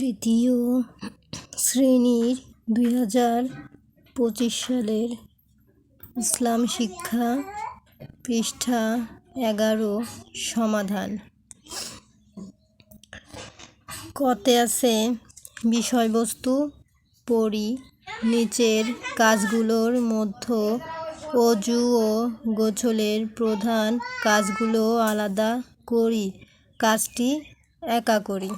তৃতীয় শ্রেণির দুই হাজার পঁচিশ সালের ইসলাম শিক্ষা পৃষ্ঠা এগারো, সমাধান। কতে আছে বিষয়বস্তু, পড়ি। নিচের কাজগুলোর মধ্যে অজু ও গোছলের প্রধান কাজগুলো আলাদা করি। কাজটি একা করি।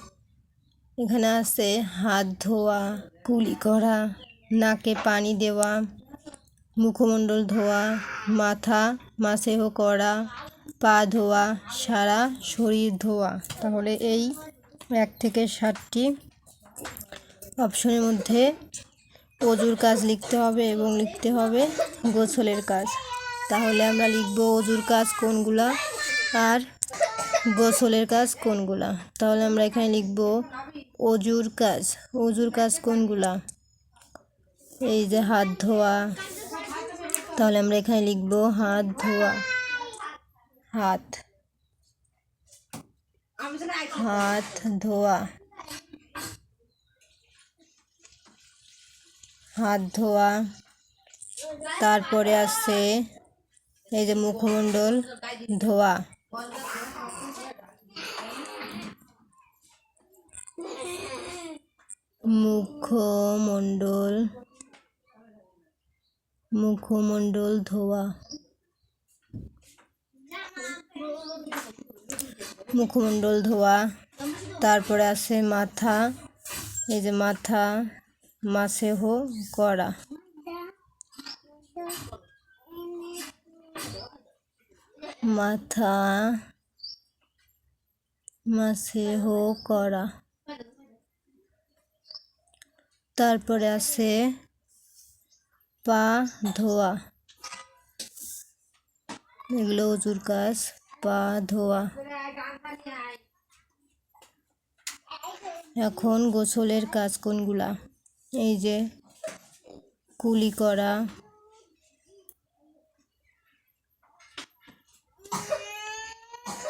এখানে আছে হাত ধোয়া কুলি করা, নাকে পানি দেওয়া, মুখমণ্ডল ধোয়া, মাথা মাসেহ করা, পা ধোয়া, সারা শরীর ধোয়া। তাহলে এই এক থেকে ষাটটি অপশনের মধ্যে অজুর কাজ লিখতে হবে এবং লিখতে হবে গোসলের কাজ। তাহলে আমরা লিখব অজুর কাজ কোনগুলা আর গোসলের কাজ কোনগুলা। তাহলে আমরা এখানে লিখব অজুর কাজ অজুর কাজ কোনগুলা? এই যে হাত ধোয়া, তাহলে আমরা এখানে লিখব হাত ধোয়া, হাত হাত ধোয়া হাত ধোয়া, তারপরে আছে এই যে মুখমণ্ডল ধোয়া মুখমণ্ডল মুখমণ্ডল ধোয়া। মুখমণ্ডল ধোয়া, তারপরে আছে মাথা, এই যে মাথা, মাসেহ করা। মাথা, মাসেহ করা। তারপরে আছে পা ধোয়া। এগুলো উজুর কাজ, পা ধোয়া। এখন গোসলের কাজ কোনগুলা? এই যে কুলি করা।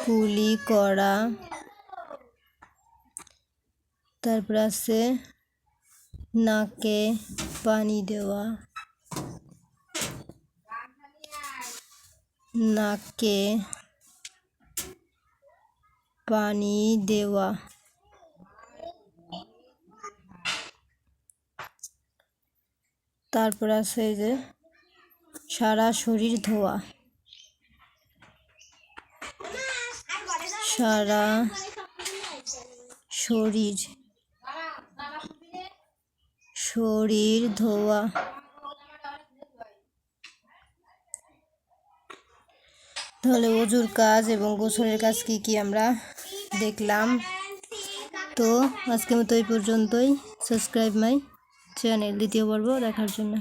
কুলি করা। তারপর আছে নাকে পানি দেওয়া। নাকে পানি দেওয়া। তারপর আছে যে সারা শরীর ধোয়া। সারা শরীর শরীর ধোয়া। তাহলে অজুর কাজ এবং গোসলের কাজ কি কি আমরা দেখলাম? তো আজকে মতো এই পর্যন্তই। সাবস্ক্রাইব মাই চ্যানেল দ্বিতীয় পর্ব দেখার জন্য।